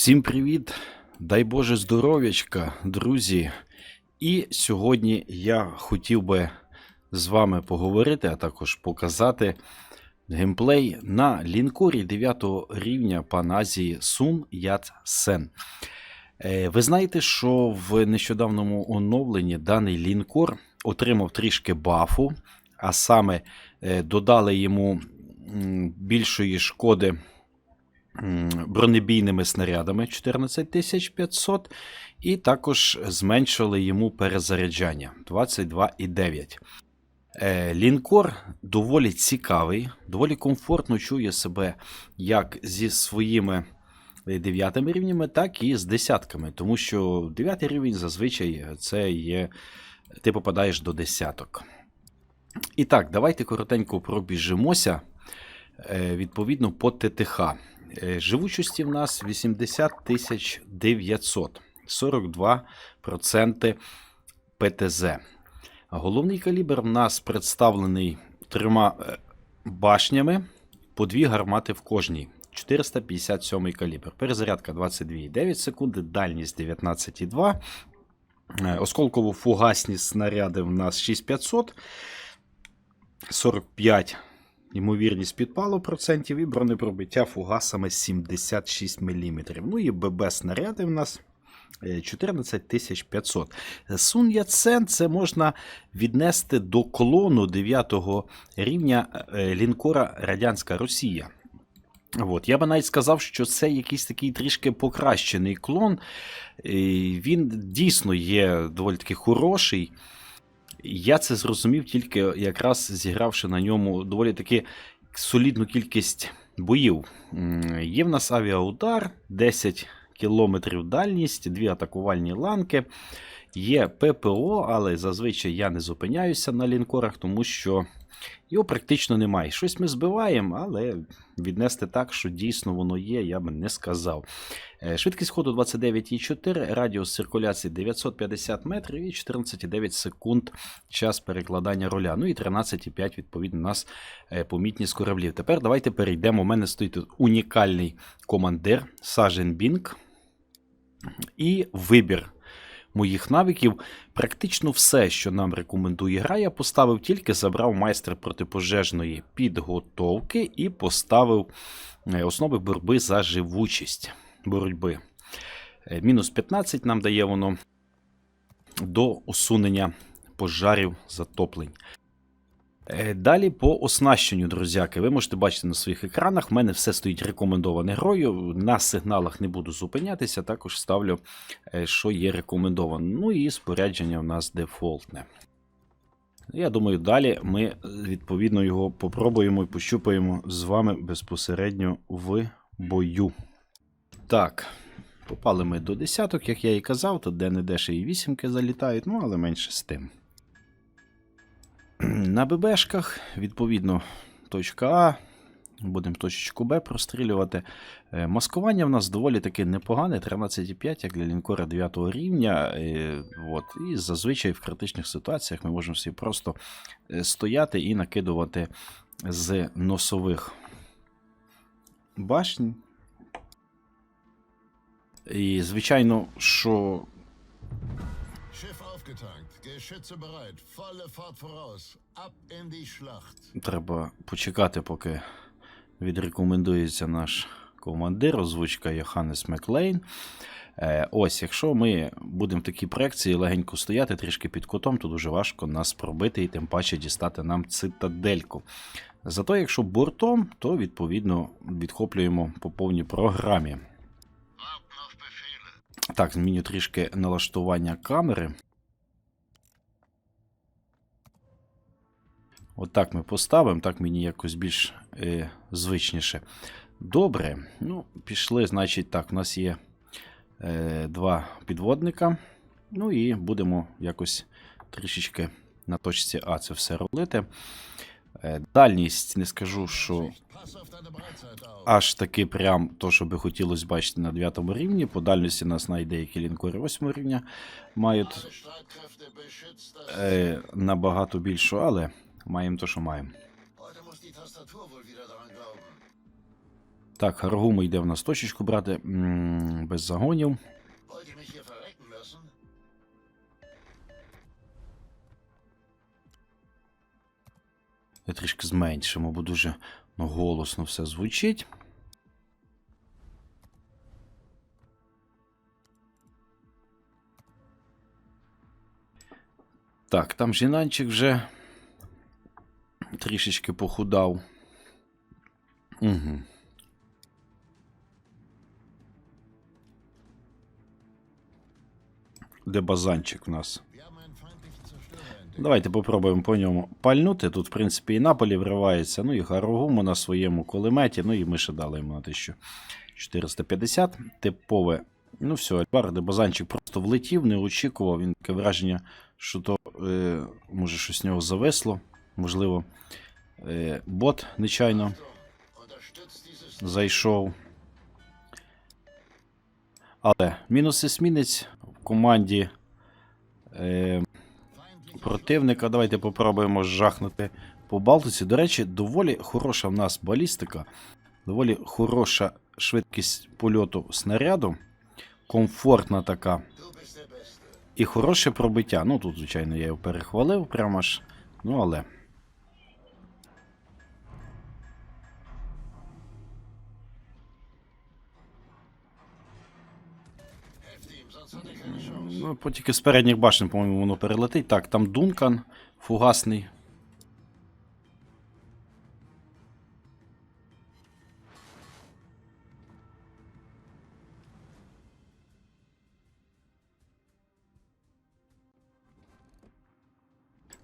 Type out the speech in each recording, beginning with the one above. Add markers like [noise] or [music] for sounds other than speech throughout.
Всім привіт! Дай Боже здоров'ячка, друзі. І сьогодні я хотів би з вами поговорити, а також показати геймплей на лінкорі 9 рівня Паназії Сун Ят Сен. Е, Ви знаєте, що в нещодавному оновленні даний лінкор отримав трішки бафу, а саме е, додали йому більшої шкоди бронебійними снарядами 14500, і також зменшили йому перезаряджання 22,9. Е, Лінкор доволі цікавий, доволі комфортно чує себе як зі своїми е, дев'ятими рівнями, так і з десятками, тому що дев'ятий рівень зазвичай це є. Ти попадаєш до десяток. І так, давайте коротенько пробіжимося е, відповідно по ТТХ. Е, Живучості в нас 80 900, 42% ПТЗ. Головний калібр в нас представлений трьома е, башнями, по дві гармати в кожній. 457 калібр. Перезарядка 22,9 секунди, дальність 19,2. Е, Осколково-фугасні снаряди в нас 6500, 45 ймовірність підпалу процентів і бронепробиття фугасами 76 мм. Ну і ББ снаряди в нас е, 14500. Сун Яцен це можна віднести до колону 9 рівня е, лінкора Радянська Росія. От, я би навіть сказав, що це якийсь такий трішки покращений клон. Він дійсно є доволі таки хороший. Я це зрозумів тільки якраз зігравши на ньому доволі таки солідну кількість боїв. Є в нас авіаудар, 10 кілометрів дальність, дві атакувальні ланки. Є ППО, але зазвичай я не зупиняюся на лінкорах, тому що його практично немає. Щось ми збиваємо, але віднести так, що дійсно воно є, я би не сказав. Е, Швидкість ходу 29,4, радіус циркуляції 950 метрів і 14,9 секунд час перекладання руля. Ну і 13,5, відповідно, у нас е, помітність кораблів. Тепер давайте перейдемо. У мене стоїть тут унікальний командир Сажен Бінг. І вибір моїх навиків. Практично все, що нам рекомендує гра, я поставив тільки забрав майстер протипожежної підготовки і поставив е, основи боротьби за живучість боротьби. Е, Мінус 15 нам дає воно до усунення пожарів затоплень. Е, Далі по оснащенню, друзяки, ви можете бачити на своїх екранах. В мене все стоїть рекомендоване грою. На сигналах не буду зупинятися, також ставлю, е, що є рекомендовано. Ну і спорядження у нас дефолтне. Я думаю, далі ми відповідно його попробуємо і пощупаємо з вами безпосередньо в бою. Так, попали ми до десяток, як я і казав, тут де-не-де ще і вісімки залітають, ну але менше з тим. [clears throat] На ББшках, відповідно, точка А. Будемо точечку Б прострілювати. Е, Маскування в нас доволі таки непогане, 13,5, як для лінкора 9 рівня. Е, От. І зазвичай в критичних ситуаціях ми можемо всі просто е, стояти і накидувати з носових башень. І, звичайно, що aufgetankt, Geschütze bereit, volle Fahrt voraus, ab in die Schlacht. Треба почекати, поки відрекомендується наш командир, озвучка Йоханнес Маклейн. Е, Ось, якщо ми будемо в такій проекції легенько стояти трішки під кутом, то дуже важко нас пробити і тим паче дістати нам цитадельку. Зато, якщо бортом, то відповідно відхоплюємо по повній програмі. Так, зміню трішки налаштування камери. Отак ми поставимо, так мені якось більш е, звичніше. Добре. Ну, пішли, значить, так, у нас є е, два підводника. Ну і будемо якось трішечки на точці А це все робити. Е, дальність, не скажу, що аж таки прям то, що би хотілося бачити на 9 рівні. По дальності нас навіть деякі лінкори 8 рівня мають е, набагато більшу, але маємо то, що маємо. Так, Харгуму йде в нас точечку брати. м, Без загонів. Я трішки зменшимо, бо дуже ну, голосно все звучить. Так, там жінанчик вже трішечки похудав. Угу. Де базанчик у нас? Давайте попробуємо по ньому пальнути. Тут, в принципі, і Наполі вривається, ну і Гарогуму на своєму кулеметі, ну і ми ще дали йому на 1450. Типове. Ну все, Альвар Базанчик просто влетів, не очікував. Він таке враження, що то е, може щось з нього зависло. Можливо, е, бот нечайно зайшов. Але мінус есмінець в команді. Е, противника. Давайте попробуємо жахнути по Балтиці. До речі, доволі хороша в нас балістика, доволі хороша швидкість польоту снаряду, комфортна така. І хороше пробиття. Ну тут, звичайно, я його перехвалив прямо ж. Ну але. Ну, тільки з передніх башен, по-моєму, воно перелетить. Так, там Дункан фугасний.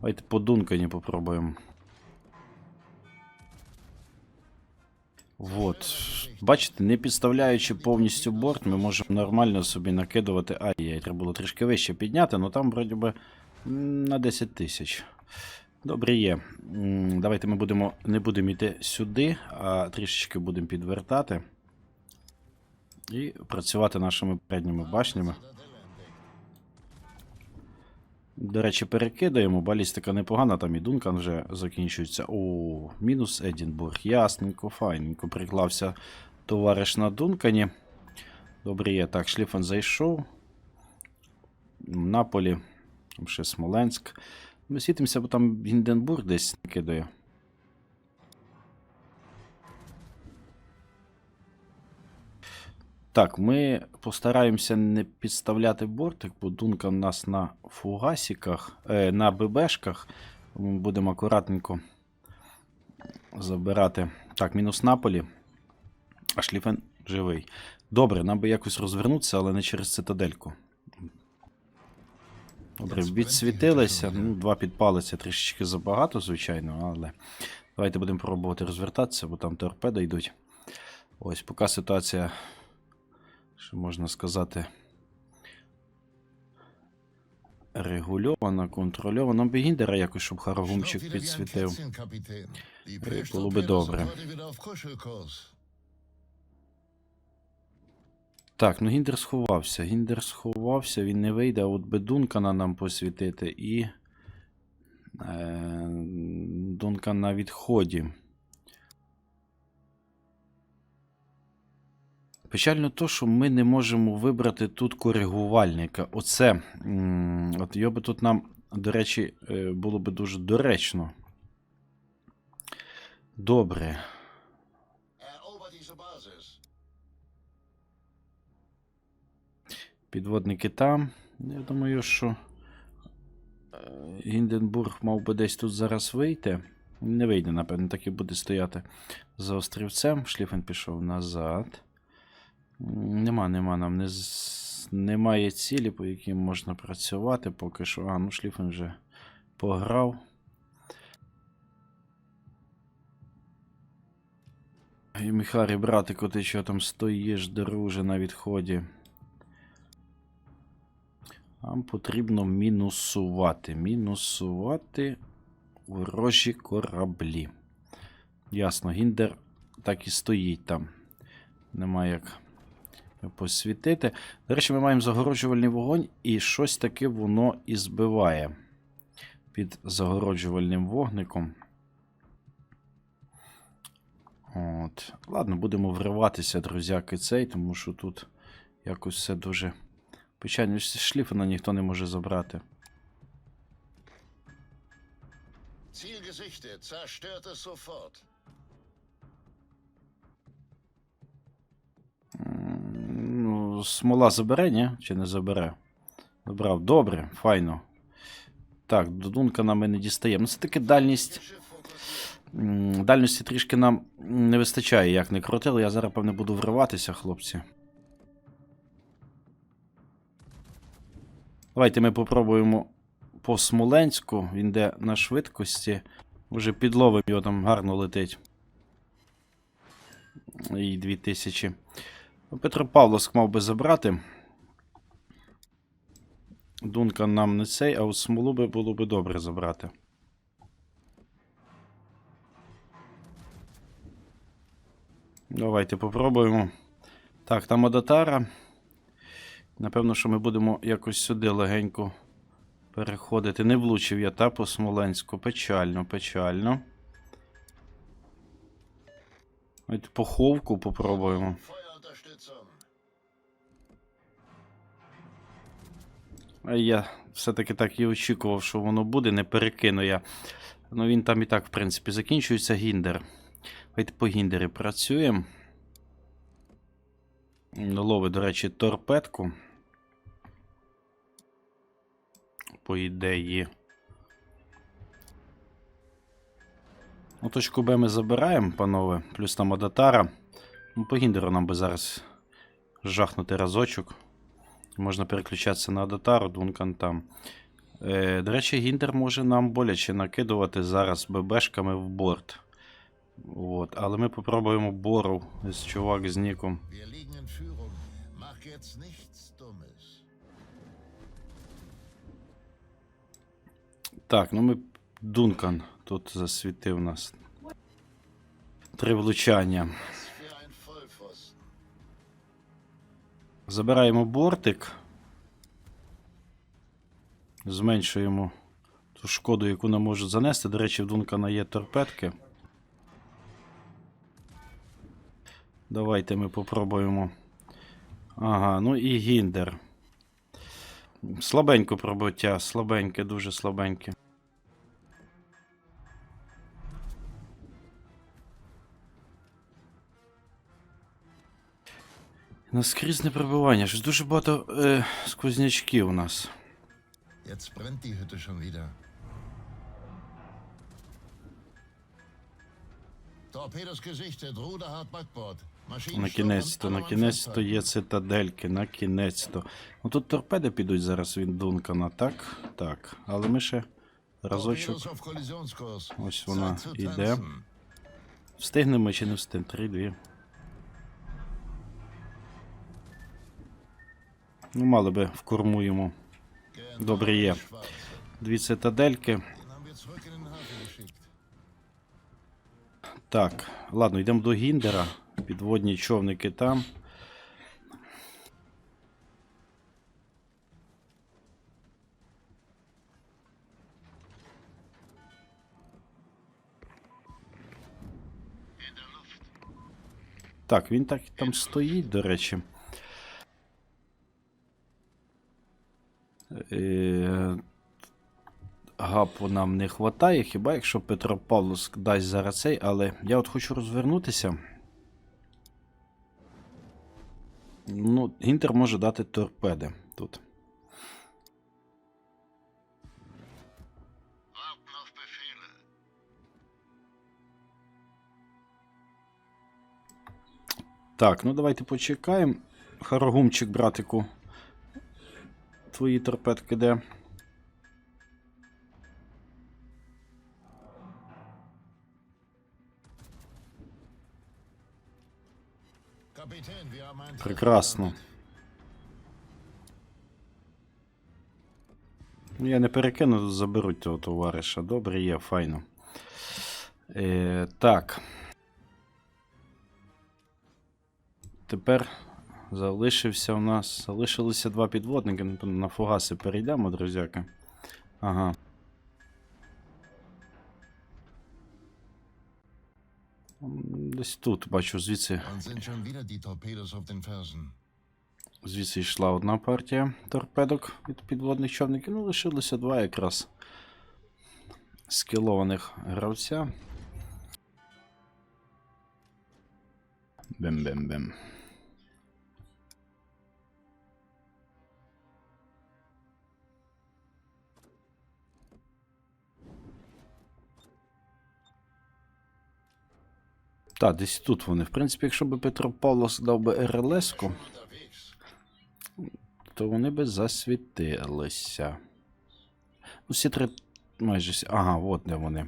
Давайте по Дункані попробуємо. Вот. Бачите, не підставляючи повністю борт, ми можемо нормально собі накидувати. Ай, яй, треба було трішки вище підняти, але там, вроді би, на 10 тисяч. Добре є. Давайте ми будемо, не будемо йти сюди, а трішечки будемо підвертати. І працювати нашими передніми башнями. До речі, перекидаємо. Балістика непогана, там і Дункан вже закінчується. О, мінус Едінбург. Ясненько, файненько. Приклався товариш на Дункані. Добре є. Так, Шліфен зайшов. Наполі. Там ще Смоленськ. Ми світимося, бо там Гінденбург десь накидає. Так, ми постараємося не підставляти бортик, бо Дунка в нас на фугасіках, е, на ББшках. Ми будемо акуратненько забирати. Так, мінус Наполі. А Шліфен живий. Добре, нам би якось розвернутися, але не через цитадельку. Добре, відсвітилися. Ну, два підпали це трішечки забагато, звичайно, але давайте будемо пробувати розвертатися, бо там торпеди йдуть. Ось, поки ситуація, що можна сказати, регульована, контрольована. Бігіндера якось, щоб Харагумчик підсвітив. Heute wieder auf Kuschelkurs. Так, ну Гіндер сховався. Гіндер сховався, він не вийде, а от би Дункана нам посвітити і. Е, Дункан на відході. Печально то, що ми не можемо вибрати тут коригувальника. Оце. От його би тут нам, до речі, е, було би дуже доречно. Добре. Підводники там. Я думаю, що е, Гінденбург мав би десь тут зараз вийти. Не вийде, напевно, так і буде стояти за острівцем. Шліфен пішов назад. Нема, нема, нам не немає цілі, по яким можна працювати поки що. А, ну Шліфен вже пограв. І Міхарі, братику, ти що там стоїш, друже, на відході? Нам потрібно мінусувати. Мінусувати ворожі кораблі. Ясно, Гіндер так і стоїть там. Нема як посвітити. До речі, ми маємо загороджувальний вогонь, і щось таке воно і збиває під загороджувальним вогником. От. Ладно, будемо вриватися, друзяки, цей, тому що тут якось все дуже печально. Шліфена ніхто не може забрати. Ziel gesichtet. Zerstört es sofort. Смола забере, ні? Чи не забере? Забрав. Добре, файно. Так, до Дункана ми не дістаємо. Ну, це таки дальність. Дальності трішки нам не вистачає, як не крутили. Я зараз, певне, буду вриватися, хлопці. Давайте ми попробуємо по Смоленську. Він де на швидкості. Уже підловим його там гарно летить. І 2000. Петропавловськ мав би забрати. Дункан нам не цей, а от смолу би було би добре забрати. Давайте попробуємо. Так, там Адатара. Напевно, що ми будемо якось сюди легенько переходити. Не влучив я та по Смоленську. Печально, печально. Давайте по ховку попробуємо. Feuerunterstützung. А я все-таки так і очікував, що воно буде, не перекину я. Ну він там і так, в принципі, закінчується гіндер. Давайте по гіндері працюємо. Ловить, до речі, торпедку. По ідеї. Ну, точку Б ми забираємо, панове. Плюс там Адатара. Ну, по гіндеру нам би зараз жахнути разочок. Можна переключатися на Адатару, Дункан там. Е, до речі, Гіндер може нам боляче накидувати зараз ББшками в борт. От. Але ми попробуємо бору з чувак з ніком. Так, ну ми. Дункан тут засвітив нас. Три влучання. Забираємо бортик. Зменшуємо ту шкоду, яку нам можуть занести. До речі, в Дункана є торпедки. Давайте ми попробуємо. Ага, ну і Гіндер. Слабенько пробиття, слабеньке, дуже слабеньке. Наскрізне пробивання. Щось дуже багато е, сквознячків у нас. Jetzt brennt die Hütte schon wieder. Torpedos gesichtet. Backbord. Maschinen На кінець-то, на кінець-то є цитадельки, на кінець-то. Ну тут торпеди підуть зараз від Дункана, так? Так. Але ми ще разочок. Ось вона tanzen. встигнемо чи не встигнемо. Три-дві. Ну, мали би в корму йому. Добре є. Дві цитадельки. Так, ладно, йдемо до Гіндера. Підводні човники там. Так, він так там стоїть, до речі. Гапу нам не вистачає, хіба якщо Петропавловськ дасть зараз цей, але я от хочу розвернутися. Ну, Гінтер може дати торпеди тут. Так, ну давайте почекаємо. Харагумчик, братику. Твої торпедки де? Прекрасно. Ну, Я не перекину, заберуть того товариша. Добре, є, файно. Е, так. Тепер залишився у нас. Залишилися два підводники. На фугаси перейдемо, друзяки. Ага. Десь тут, бачу, звідси, звідси йшла одна партія торпедок від підводних човників. Ну, лишилося два якраз скілованих гравця. Бем-бем-бем. Так, десь тут вони. В принципі, якщо б Петро Павлос дав би РЛС-ку, то вони би засвітилися. Ну, всі три майже. Ага, от де вони.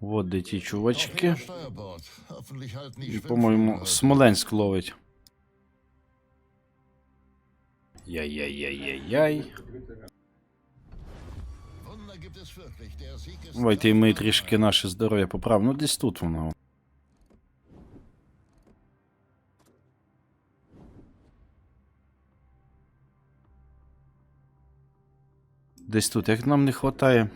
От де ті чувачки. І, по-моєму. Смоленськ ловить. Яй-яй-яй-яй-яй. Давайте і ми трішки наше здоров'я поправимо. Ну, десь тут воно. Десь тут. Як нам не вистачає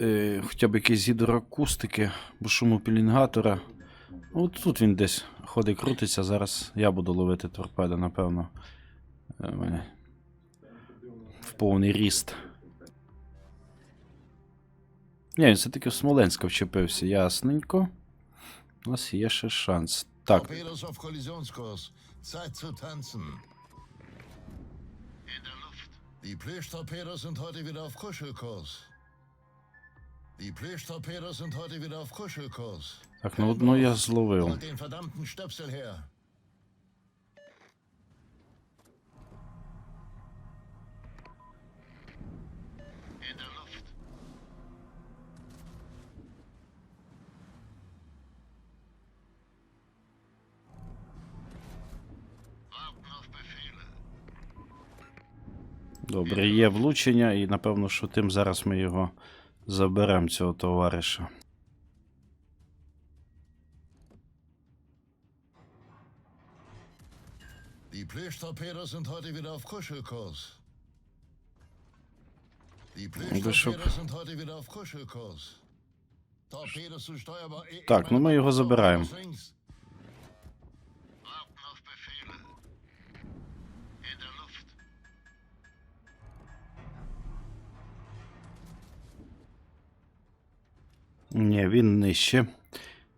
е, хоча б якісь гідроакустики, бо шуму пілінгатора. Ну, От тут він десь ходить, крутиться. Зараз я буду ловити торпеди, напевно. Е, в повний ріст. Ні, він все-таки в Смоленська вчепився, ясненько. У нас є ще шанс. Так. Die Plüschtorpedos sind heute wieder auf Kuschelkurs. Die Plüschtorpedos sind heute wieder auf Kuschelkurs. так, ну одну я зловив. Den verdammten Stöpsel her. Добре, є влучення, і напевно, що тим зараз ми його заберемо, цього товариша. Die Plüschtorpedos sind heute wieder auf Kuschelkurs. Die Plüschtorpedos sind heute wieder auf Kuschelkurs. Torpedos zu steuerbar. E- Так, ну ми його забираємо. Ні, він нижче.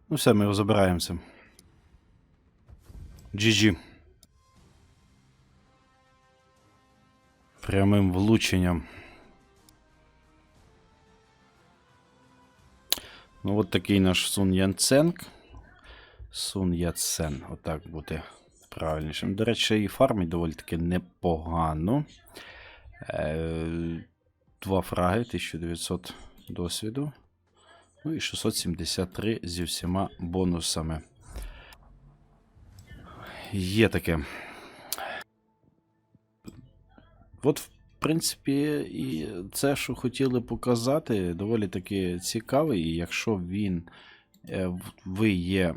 Ну все, ми його забираємо це. GG. Прямим влученням. Ну, от такий наш Сун Янценк. Сун Яцен. Отак буде правильнішим. До речі, і фармить доволі таки непогано. Е, Два фраги, 1900 досвіду. Ну і 673 зі всіма бонусами. Є таке. От, в принципі, і це, що хотіли показати, доволі таки цікавий. І якщо він е, ви є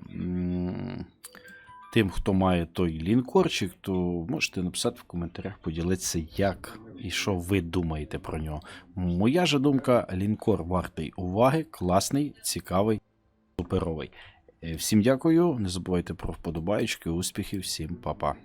тим, хто має той лінкорчик, то можете написати в коментарях, поділитися, як і що ви думаєте про нього. Моя же думка, лінкор вартий уваги, класний, цікавий, суперовий. Е, Всім дякую. Не забувайте про вподобайки, успіхів, всім па-па.